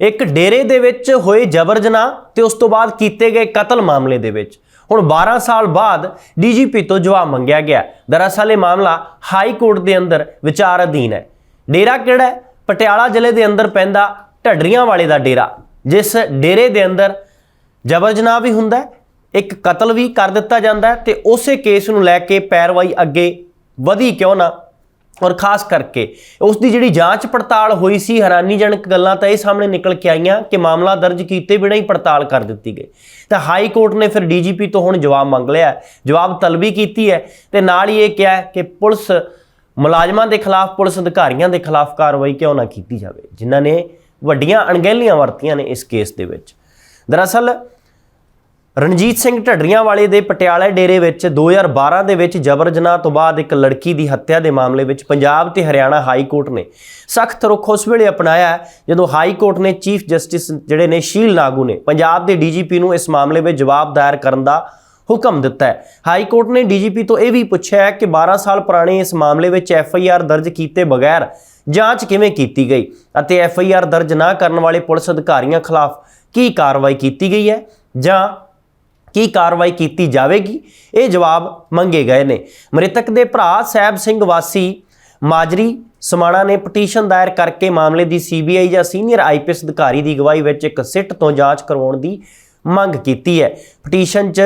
ਇੱਕ ਡੇਰੇ ਦੇ ਵਿੱਚ ਹੋਏ ਜਬਰ ਜਨਾਹ ਤੇ ਉਸ ਤੋਂ ਬਾਅਦ ਕੀਤੇ ਗਏ ਕਤਲ ਮਾਮਲੇ ਦੇ ਵਿੱਚ। ਹੁਣ 12 ਸਾਲ ਬਾਅਦ ਡੀਜੀਪੀ ਤੋਂ ਜਵਾਬ ਮੰਗਿਆ ਗਿਆ। ਦਰਅਸਲ ਇਹ ਮਾਮਲਾ ਹਾਈ ਕੋਰਟ ਦੇ ਅੰਦਰ ਵਿਚਾਰ ਅਧੀਨ ਹੈ। ਡੇਰਾ ਕਿਹੜਾ ਹੈ? ਪਟਿਆਲਾ ਜ਼ਿਲ੍ਹੇ ਦੇ ਅੰਦਰ ਪੈਂਦਾ ਢੱਡਰੀਆਂ ਵਾਲੇ ਦਾ ਡੇਰਾ, ਜਿਸ ਡੇਰੇ ਦੇ ਅੰਦਰ ਜਬਰ ਜਨਾਹ ਵੀ ਹੁੰਦਾ ਇੱਕ ਕਤਲ ਵੀ ਕਰ ਦਿੱਤਾ ਜਾਂਦਾ ਹੈ ਤੇ ਉਸੇ ਕੇਸ ਨੂੰ ਲੈ ਕੇ ਪੈਰਵਾਈ ਅੱਗੇ ਵਧੀ ਕਿਉਂ ਨਾ ਔਰ ਖਾਸ ਕਰਕੇ ਉਸ ਦੀ ਜਿਹੜੀ ਜਾਂਚ ਪੜਤਾਲ ਹੋਈ ਸੀ, ਹੈਰਾਨੀਜਨਕ ਗੱਲਾਂ ਤਾਂ ਇਹ ਸਾਹਮਣੇ ਨਿਕਲ ਕੇ ਆਈਆਂ ਕਿ ਮਾਮਲਾ ਦਰਜ ਕੀਤੇ ਬਿਨਾਂ ਹੀ ਪੜਤਾਲ ਕਰ ਦਿੱਤੀ ਗਈ। ਤਾਂ ਹਾਈ ਕੋਰਟ ਨੇ ਫਿਰ ਡੀਜੀਪੀ ਤੋਂ ਹੁਣ ਜਵਾਬ ਮੰਗ ਲਿਆ ਜਵਾਬ ਤਲਬੀ ਕੀਤੀ ਹੈ ਤੇ ਨਾਲ ਹੀ ਇਹ ਕਿਹਾ ਕਿ ਪੁਲਿਸ ਮੁਲਾਜ਼ਮਾਂ ਦੇ ਖਿਲਾਫ, ਪੁਲਿਸ ਅਧਿਕਾਰੀਆਂ ਦੇ ਖਿਲਾਫ ਕਾਰਵਾਈ ਕਿਉਂ ਨਾ ਕੀਤੀ ਜਾਵੇ, ਜਿਨ੍ਹਾਂ ਨੇ ਵੱਡੀਆਂ ਅਣਗਹਿਲੀਆਂ ਵਰਤੀਆਂ ਨੇ ਇਸ ਕੇਸ ਦੇ ਵਿੱਚ। ਦਰਅਸਲ ਰਣਜੀਤ ਸਿੰਘ ਢੱਡਰੀਆਂ ਵਾਲੇ ਦੇ ਪਟਿਆਲਾ ਡੇਰੇ ਵਿੱਚ 2012 ਦੇ ਵਿੱਚ ਜਬਰ ਜਨਾਹ ਤੋਂ ਬਾਅਦ ਇੱਕ ਲੜਕੀ ਦੀ ਹੱਤਿਆ ਦੇ ਮਾਮਲੇ ਵਿੱਚ ਪੰਜਾਬ ਤੇ ਹਰਿਆਣਾ ਹਾਈ ਕੋਰਟ ਨੇ ਸਖਤ ਰੁਖ ਉਸ ਵੇਲੇ ਅਪਣਾਇਆ ਜਦੋਂ ਹਾਈ ਕੋਰਟ ਨੇ ਚੀਫ ਜਸਟਿਸ ਜਿਹੜੇ ਨੇ ਸ਼ੀਲ ਨਾਗੂ ਨੇ ਪੰਜਾਬ ਦੇ ਡੀਜੀਪੀ ਨੂੰ ਇਸ ਮਾਮਲੇ ਵਿੱਚ ਜਵਾਬ ਦਾਇਰ ਕਰਨ ਦਾ ਹੁਕਮ ਦਿੱਤਾ ਹੈ। ਹਾਈ ਕੋਰਟ ਨੇ ਡੀਜੀਪੀ ਤੋਂ ਇਹ ਵੀ ਪੁੱਛਿਆ ਹੈ ਕਿ 12 ਸਾਲ ਪੁਰਾਣੇ ਇਸ ਮਾਮਲੇ ਵਿੱਚ ਐਫ ਆਈ ਆਰ ਦਰਜ ਕੀਤੇ ਬਗੈਰ ਜਾਂਚ ਕਿਵੇਂ ਕੀਤੀ ਗਈ ਅਤੇ ਐਫ ਆਈ ਆਰ ਦਰਜ ਨਾ ਕਰਨ ਵਾਲੇ ਪੁਲਿਸ ਅਧਿਕਾਰੀਆਂ ਖਿਲਾਫ ਕੀ ਕਾਰਵਾਈ ਕੀਤੀ ਗਈ ਹੈ ਜਾਂ ਕੀ ਕਾਰਵਾਈ ਕੀਤੀ ਜਾਵੇਗੀ? ਇਹ ਜਵਾਬ ਮੰਗੇ ਗਏ ਨੇ। ਮ੍ਰਿਤਕ ਦੇ ਭਰਾ ਸਹਿਬ ਸਿੰਘ ਵਾਸੀ ਮਾਜਰੀ ਸਮਾਣਾ ਨੇ ਪਟੀਸ਼ਨ ਦਾਇਰ ਕਰਕੇ ਮਾਮਲੇ ਦੀ ਸੀਬੀਆਈ ਜਾਂ ਸੀਨੀਅਰ ਆਈਪੀਐਸ ਅਧਿਕਾਰੀ ਦੀ ਅਗਵਾਈ ਵਿੱਚ ਇੱਕ ਸਿੱਟ ਤੋਂ ਜਾਂਚ ਕਰਵਾਉਣ ਦੀ ਮੰਗ ਕੀਤੀ ਹੈ। ਪਟੀਸ਼ਨ 'ਚ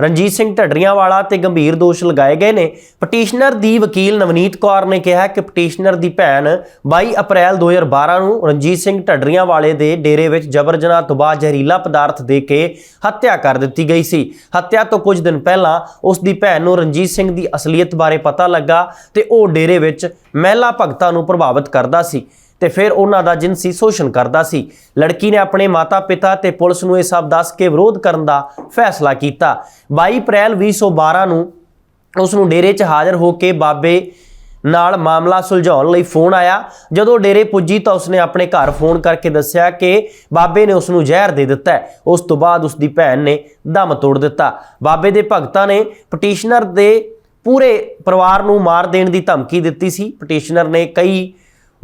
ਰਣਜੀਤ ਸਿੰਘ ਢੱਡਰੀਆਂ ਵਾਲਾ ਤੇ ਗੰਭੀਰ ਦੋਸ਼ ਲਗਾਏ ਗਏ ਨੇ। ਪਟੀਸ਼ਨਰ ਦੀ ਵਕੀਲ ਨਵਨੀਤ ਕੌਰ ਨੇ ਕਿਹਾ ਕਿ ਪਟੀਸ਼ਨਰ ਦੀ ਭੈਣ 22 ਅਪ੍ਰੈਲ 2012 ਨੂੰ ਰਣਜੀਤ ਸਿੰਘ ਢੱਡਰੀਆਂ ਵਾਲੇ ਦੇ ਡੇਰੇ ਵਿੱਚ ਜਬਰ ਜਨਾਹ ਤੋਂ ਬਾਅਦ ਜ਼ਹਿਰੀਲਾ ਪਦਾਰਥ ਦੇ ਕੇ ਹੱਤਿਆ ਕਰ ਦਿੱਤੀ ਗਈ ਸੀ। ਹੱਤਿਆ ਤੋਂ ਕੁਝ ਦਿਨ ਪਹਿਲਾਂ ਉਸ ਦੀ ਭੈਣ ਨੂੰ ਰਣਜੀਤ ਸਿੰਘ ਦੀ ਅਸਲੀਅਤ ਬਾਰੇ ਪਤਾ ਲੱਗਾ ਤੇ ਉਹ ਡੇਰੇ ਵਿੱਚ ਮਹਿਲਾ ਭਗਤਾਂ ਨੂੰ ਪ੍ਰਭਾਵਿਤ ਕਰਦਾ ਸੀ। ਤੇ ਫਿਰ ਉਹਨਾਂ ਦਾ ਜਿਨਸੀ ਸ਼ੋਸ਼ਣ ਕਰਦਾ ਸੀ। ਲੜਕੀ ਨੇ ਆਪਣੇ ਮਾਤਾ-ਪਿਤਾ ਤੇ ਪੁਲਿਸ ਨੂੰ ਇਹ ਸਭ ਦੱਸ ਕੇ ਵਿਰੋਧ ਕਰਨ ਦਾ ਫੈਸਲਾ ਕੀਤਾ। 22 ਅਪ੍ਰੈਲ 2012 ਨੂੰ ਉਸ ਨੂੰ ਡੇਰੇ 'ਚ ਹਾਜ਼ਰ ਹੋ ਕੇ ਬਾਬੇ ਨਾਲ ਮਾਮਲਾ ਸੁਲਝਾਉਣ ਲਈ ਫੋਨ ਆਇਆ। ਜਦੋਂ ਡੇਰੇ ਪੁੱਜੀ ਤਾਂ ਉਸਨੇ ਆਪਣੇ ਘਰ ਫੋਨ ਕਰਕੇ ਦੱਸਿਆ ਕਿ ਬਾਬੇ ਨੇ ਉਸ ਨੂੰ ਜ਼ਹਿਰ ਦੇ ਦਿੱਤਾ ਉਸ ਤੋਂ ਬਾਅਦ ਉਸ ਦੀ ਭੈਣ ਨੇ ਦਮ ਤੋੜ ਦਿੱਤਾ। ਬਾਬੇ ਦੇ ਭਗਤਾਂ ਨੇ ਪਟੀਸ਼ਨਰ ਦੇ ਪੂਰੇ ਪਰਿਵਾਰ ਨੂੰ ਮਾਰ ਦੇਣ ਦੀ ਧਮਕੀ ਦਿੱਤੀ ਸੀ। ਪਟੀਸ਼ਨਰ ਨੇ ਕਈ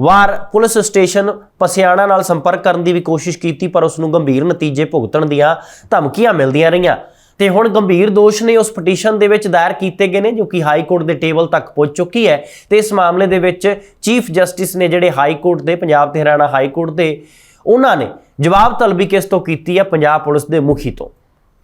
ਵਾਰ ਪੁਲਿਸ ਸਟੇਸ਼ਨ ਪਸਿਆਣਾ ਨਾਲ ਸੰਪਰਕ ਕਰਨ ਦੀ ਵੀ ਕੋਸ਼ਿਸ਼ ਕੀਤੀ, ਪਰ ਉਸ ਨੂੰ ਗੰਭੀਰ ਨਤੀਜੇ ਭੁਗਤਣ ਦੀਆਂ ਧਮਕੀਆਂ ਮਿਲਦੀਆਂ ਰਹੀਆਂ। ਤੇ ਹੁਣ ਗੰਭੀਰ ਦੋਸ਼ ਨੇ ਉਸ ਪਟੀਸ਼ਨ ਦੇ ਵਿੱਚ ਦਾਇਰ ਕੀਤੇ ਗਏ ਨੇ, ਜੋ ਕਿ ਹਾਈ ਕੋਰਟ ਦੇ ਟੇਬਲ ਤੱਕ ਪਹੁੰਚ ਚੁੱਕੀ ਹੈ। ਤੇ ਇਸ ਮਾਮਲੇ ਦੇ ਵਿੱਚ ਚੀਫ ਜਸਟਿਸ ਨੇ ਜਿਹੜੇ ਹਾਈ ਕੋਰਟ ਦੇ, ਪੰਜਾਬ ਤੇ ਹਰਿਆਣਾ ਹਾਈ ਕੋਰਟ ਦੇ, ਉਹਨਾਂ ਨੇ ਜਵਾਬ ਤਲਬੀ ਕਿਸ ਤੋਂ ਕੀਤੀ ਹੈ? ਪੰਜਾਬ ਪੁਲਿਸ ਦੇ ਮੁਖੀ ਤੋਂ।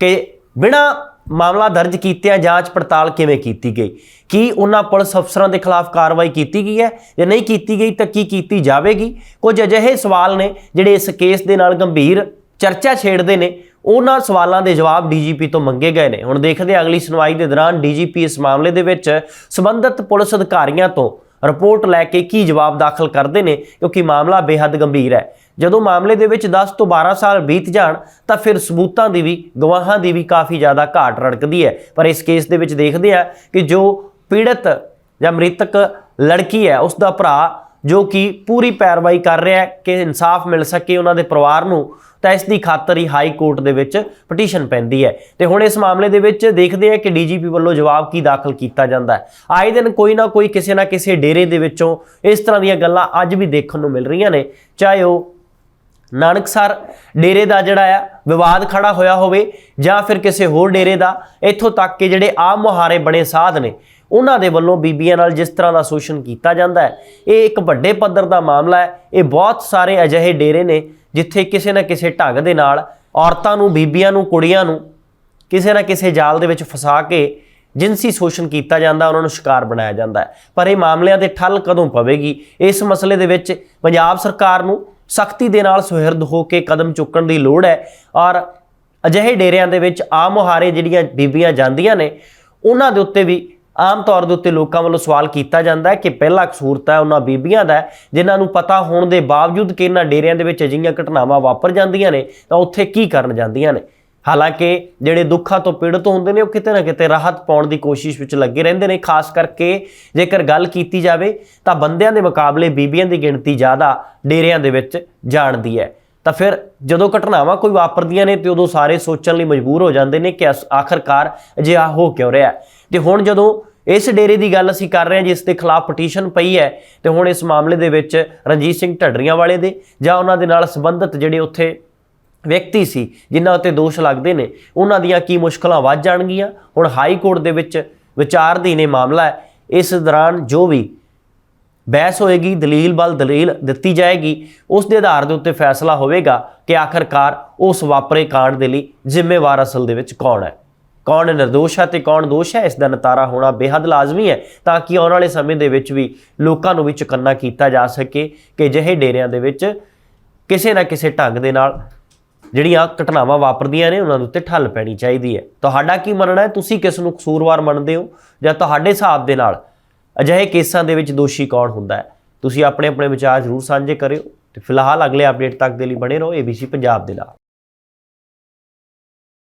ਕਿ ਬਿਨਾ ਮਾਮਲਾ ਦਰਜ ਕੀਤਿਆਂ ਜਾਂਚ ਪੜਤਾਲ ਕਿਵੇਂ ਕੀਤੀ ਗਈ? ਕੀ ਉਹਨਾਂ ਪੁਲਿਸ ਅਫਸਰਾਂ ਦੇ ਖਿਲਾਫ ਕਾਰਵਾਈ ਕੀਤੀ ਗਈ ਹੈ? ਜਾਂ ਨਹੀਂ ਕੀਤੀ ਗਈ ਤਾਂ ਕੀ ਕੀਤੀ ਜਾਵੇਗੀ? ਕੁਝ ਅਜਿਹੇ ਸਵਾਲ ਨੇ ਜਿਹੜੇ ਇਸ ਕੇਸ ਦੇ ਨਾਲ ਗੰਭੀਰ ਚਰਚਾ ਛੇੜਦੇ ਨੇ। ਉਹਨਾਂ ਸਵਾਲਾਂ ਦੇ ਜਵਾਬ ਡੀਜੀਪੀ ਤੋਂ ਮੰਗੇ ਗਏ ਨੇ। ਹੁਣ ਦੇਖਦੇ ਹਾਂ ਅਗਲੀ ਸੁਣਵਾਈ ਦੇ ਦੌਰਾਨ ਡੀਜੀਪੀ ਇਸ ਮਾਮਲੇ ਦੇ ਵਿੱਚ ਸਬੰਧਤ ਪੁਲਿਸ ਅਧਿਕਾਰੀਆਂ ਤੋਂ ਰਿਪੋਰਟ ਲੈ ਕੇ ਕੀ ਜਵਾਬ ਦਾਖਲ ਕਰਦੇ ਨੇ, ਕਿਉਂਕਿ ਮਾਮਲਾ ਬੇਹੱਦ ਗੰਭੀਰ ਹੈ। ਜਦੋਂ ਮਾਮਲੇ ਦੇ ਵਿੱਚ 10 ਤੋਂ 12 ਸਾਲ ਬੀਤ ਜਾਣ, ਤਾਂ ਫਿਰ ਸਬੂਤਾਂ ਦੀ ਵੀ, ਗਵਾਹਾਂ ਦੀ ਵੀ ਕਾਫੀ ਜ਼ਿਆਦਾ ਘਾਟ ਰੜਕਦੀ ਹੈ। ਪਰ ਇਸ ਕੇਸ ਦੇ ਵਿੱਚ ਦੇਖਦੇ ਆ ਕਿ ਜੋ ਪੀੜਤ ਜਾਂ ਮ੍ਰਿਤਕ ਲੜਕੀ ਹੈ, ਉਸ ਦਾ ਭਰਾ ਜੋ ਕਿ ਪੂਰੀ ਪੈਰਵਾਈ ਕਰ ਰਿਹਾ ਹੈ ਕਿ ਇਨਸਾਫ ਮਿਲ ਸਕੇ ਉਹਨਾਂ ਦੇ ਪਰਿਵਾਰ ਨੂੰ, ਤਾਂ ਇਸ ਦੀ ਖਾਤਰ ਹੀ ਹਾਈ ਕੋਰਟ ਦੇ ਵਿੱਚ ਪਟੀਸ਼ਨ ਪੈਂਦੀ ਹੈ। ਤੇ ਹੁਣ ਇਸ ਮਾਮਲੇ ਦੇ ਵਿੱਚ ਦੇਖਦੇ ਆ ਕਿ ਡੀਜੀਪੀ ਵੱਲੋਂ ਜਵਾਬ ਕੀ ਦਾਖਲ ਕੀਤਾ ਜਾਂਦਾ ਹੈ। ਆਏ ਦਿਨ ਕੋਈ ਨਾ ਕੋਈ ਕਿਸੇ ਨਾ ਕਿਸੇ ਡੇਰੇ ਦੇ ਵਿੱਚੋਂ ਇਸ ਤਰ੍ਹਾਂ ਦੀਆਂ ਗੱਲਾਂ ਅੱਜ ਵੀ ਦੇਖਣ ਨੂੰ ਮਿਲ ਰਹੀਆਂ ਨੇ, ਚਾਹੇ ਉਹ ਨਾਨਕਸਰ ਡੇਰੇ ਦਾ ਜਿਹੜਾ ਆ, ਵਿਵਾਦ ਖੜਾ ਹੋਇਆ ਹੋਵੇ ਜਾਂ ਫਿਰ ਕਿਸੇ ਹੋਰ ਡੇਰੇ ਦਾ, ਇੱਥੋਂ ਤੱਕ ਕਿ ਜਿਹੜੇ ਆਮ ਮੁਹਾਰੇ ਬਣੇ ਸਾਧ ਨੇ, ਉਹਨਾਂ ਦੇ ਵੱਲੋਂ ਬੀਬੀਆਂ ਨਾਲ ਜਿਸ ਤਰ੍ਹਾਂ ਦਾ ਸ਼ੋਸ਼ਣ ਕੀਤਾ ਜਾਂਦਾ ਹੈ, ਇਹ ਇੱਕ ਵੱਡੇ ਪੱਧਰ ਦਾ ਮਾਮਲਾ ਹੈ, ਇਹ ਬਹੁਤ ਸਾਰੇ ਅਜਿਹੇ ਡੇਰੇ ਨੇ ਜਿੱਥੇ ਕਿਸੇ ਨਾ ਕਿਸੇ ਢੰਗ ਦੇ ਨਾਲ ਔਰਤਾਂ ਨੂੰ, ਬੀਬੀਆਂ ਨੂੰ, ਕੁੜੀਆਂ ਨੂੰ ਕਿਸੇ ਨਾ ਕਿਸੇ ਜਾਲ ਦੇ ਵਿੱਚ ਫਸਾ ਕੇ ਜਿਨਸੀ ਸ਼ੋਸ਼ਣ ਕੀਤਾ ਜਾਂਦਾ, ਉਹਨਾਂ ਨੂੰ ਸ਼ਿਕਾਰ ਬਣਾਇਆ ਜਾਂਦਾ ਹੈ। ਪਰ ਇਹ ਮਾਮਲਿਆਂ ਦੇ ਠੱਲ ਕਦੋਂ ਪਵੇਗੀ? ਇਸ ਮਸਲੇ ਦੇ ਵਿੱਚ ਪੰਜਾਬ ਸਰਕਾਰ ਨੂੰ ਸਖਤੀ ਦੇ ਨਾਲ ਸੁਹਿਰਦ ਹੋ ਕੇ ਕਦਮ ਚੁੱਕਣ ਦੀ ਲੋੜ ਹੈ। ਔਰ ਅਜਿਹੇ ਡੇਰਿਆਂ ਦੇ ਵਿੱਚ ਆਮ ਮੁਹਾਰੇ ਜਿਹੜੀਆਂ ਬੀਬੀਆਂ ਜਾਂਦੀਆਂ ਨੇ ਉਹਨਾਂ ਦੇ ਉੱਤੇ ਵੀ ਆਮ ਤੌਰ ਦੇ ਉੱਤੇ ਲੋਕਾਂ ਵੱਲੋਂ ਸਵਾਲ ਕੀਤਾ ਜਾਂਦਾ ਹੈ ਕਿ ਪਹਿਲਾ ਕਸੂਰ ਤਾਂ ਉਹਨਾਂ ਬੀਬੀਆਂ ਦਾ ਹੈ, ਜਿਨ੍ਹਾਂ ਨੂੰ ਪਤਾ ਹੋਣ ਦੇ ਬਾਵਜੂਦ ਕਿ ਇਹਨਾਂ ਡੇਰਿਆਂ ਦੇ ਵਿੱਚ ਅਜਿਹੀਆਂ ਘਟਨਾਵਾਂ ਵਾਪਰ ਜਾਂਦੀਆਂ ਨੇ ਤਾਂ ਉੱਥੇ ਕੀ ਕਰਨ ਜਾਂਦੀਆਂ ਨੇ। ਹਾਲਾਂਕਿ ਜਿਹੜੇ ਦੁੱਖਾਂ ਤੋਂ ਪੀੜਤ ਹੁੰਦੇ ਨੇ, ਉਹ ਕਿਤੇ ਨਾ ਕਿਤੇ ਰਾਹਤ ਪਾਉਣ ਦੀ ਕੋਸ਼ਿਸ਼ ਵਿੱਚ ਲੱਗੇ ਰਹਿੰਦੇ ਨੇ ਖਾਸ ਕਰਕੇ ਜੇਕਰ ਗੱਲ ਕੀਤੀ ਜਾਵੇ, ਤਾਂ ਬੰਦਿਆਂ ਦੇ ਮੁਕਾਬਲੇ ਬੀਬੀਆਂ ਦੀ ਗਿਣਤੀ ਜ਼ਿਆਦਾ ਡੇਰਿਆਂ ਦੇ ਵਿੱਚ ਜਾਣਦੀ ਹੈ ਤਾਂ ਫਿਰ ਜਦੋਂ ਘਟਨਾਵਾਂ ਕੋਈ ਵਾਪਰਦੀਆਂ ਨੇ, ਤੇ ਉਦੋਂ ਸਾਰੇ ਸੋਚਣ ਲਈ ਮਜਬੂਰ ਹੋ ਜਾਂਦੇ ਨੇ ਕਿ ਅਸ- ਆਖਰਕਾਰ ਅਜਿਹਾ ਹੋ ਕਿਉਂ ਰਿਹਾ ਹੈ। ਤੇ ਹੁਣ ਜਦੋਂ ਇਸ ਡੇਰੇ ਦੀ ਗੱਲ ਅਸੀਂ ਕਰ ਰਹੇ ਹਾਂ, ਜਿਸ ਦੇ ਖਿਲਾਫ ਪਟੀਸ਼ਨ ਪਈ ਹੈ, ਤੇ ਹੁਣ ਇਸ ਮਾਮਲੇ ਦੇ ਵਿੱਚ ਰਣਜੀਤ ਸਿੰਘ ਢੱਡਰੀਆਂ ਵਾਲੇ ਦੇ ਜਾਂ ਉਹਨਾਂ ਦੇ ਨਾਲ ਸੰਬੰਧਿਤ ਜਿਹੜੇ ਉੱਥੇ ਵਿਅਕਤੀ ਸੀ, ਜਿਨ੍ਹਾਂ ਉੱਤੇ ਦੋਸ਼ ਲੱਗਦੇ ਨੇ। ਉਹਨਾਂ ਦੀਆਂ ਕੀ ਮੁਸ਼ਕਲਾਂ ਵੱਧ ਜਾਣਗੀਆਂ? ਹੁਣ ਹਾਈ ਕੋਰਟ ਦੇ ਵਿੱਚ ਵਿਚਾਰਧੀਨ ਇਹ ਮਾਮਲਾ ਹੈ। ਇਸ ਦੌਰਾਨ ਜੋ ਵੀ ਬਹਿਸ ਹੋਏਗੀ, ਦਲੀਲ ਬਲ ਦਲੀਲ ਦਿੱਤੀ ਜਾਏਗੀ। ਉਸ ਦੇ ਆਧਾਰ ਦੇ ਉੱਤੇ ਫੈਸਲਾ ਹੋਵੇਗਾ ਕਿ ਆਖਰਕਾਰ ਉਸ ਵਾਪਰੇ ਕਾਂਡ ਦੇ ਲਈ ਜ਼ਿੰਮੇਵਾਰ ਅਸਲ ਦੇ ਵਿੱਚ ਕੌਣ ਹੈ। ਕੌਣ ਨਿਰਦੋਸ਼ ਹੈ ਤੇ ਕੌਣ ਦੋਸ਼ ਹੈ? ਇਸ ਦਾ ਨਤਾਰਾ ਹੋਣਾ ਬੇहद ਲਾਜ਼ਮੀ ਹੈ ਤਾਂ ਕਿ ਆਉਣ ਵਾਲੇ ਸਮੇਂ ਦੇ ਵਿੱਚ ਵੀ ਲੋਕਾਂ ਨੂੰ ਵੀ ਚੁਕੰਨਾ ਕੀਤਾ ਜਾ ਸਕੇ ਕਿ ਜਿਹੇ ਡੇਰਿਆਂ ਦੇ ਵਿੱਚ ਕਿਸੇ ਨਾ ਕਿਸੇ ਢੰਗ ਦੇ ਨਾਲ ਜਿਹੜੀਆਂ ਘਟਨਾਵਾਂ ਵਾਪਰਦੀਆਂ ਨੇ, ਉਹਨਾਂ ਦੇ ਉੱਤੇ ਠੱਲ ਪੈਣੀ ਚਾਹੀਦੀ ਹੈ। ਤੁਹਾਡਾ ਕੀ ਮੰਨਣਾ ਹੈ? ਤੁਸੀਂ ਕਿਸ ਨੂੰ ਕਸੂਰਵਾਰ ਮੰਨਦੇ ਹੋ? ਜਾਂ ਤੁਹਾਡੇ ਹਿਸਾਬ ਦੇ ਨਾਲ ਅਜਿਹੇ ਕੇਸਾਂ ਦੇ ਵਿੱਚ ਦੋਸ਼ੀ ਕੌਣ ਹੁੰਦਾ ਹੈ? ਤੁਸੀਂ ਆਪਣੇ ਆਪਣੇ ਵਿਚਾਰ ਜ਼ਰੂਰ ਸਾਂਝੇ ਕਰਿਓ ਤੇ ਫਿਲਹਾਲ ਅਗਲੇ ਅਪਡੇਟ ਤੱਕ ਦੇ ਲਈ ਬਣੇ ਰਹੋ ABC ਪੰਜਾਬ ਦੇ ਨਾਲ।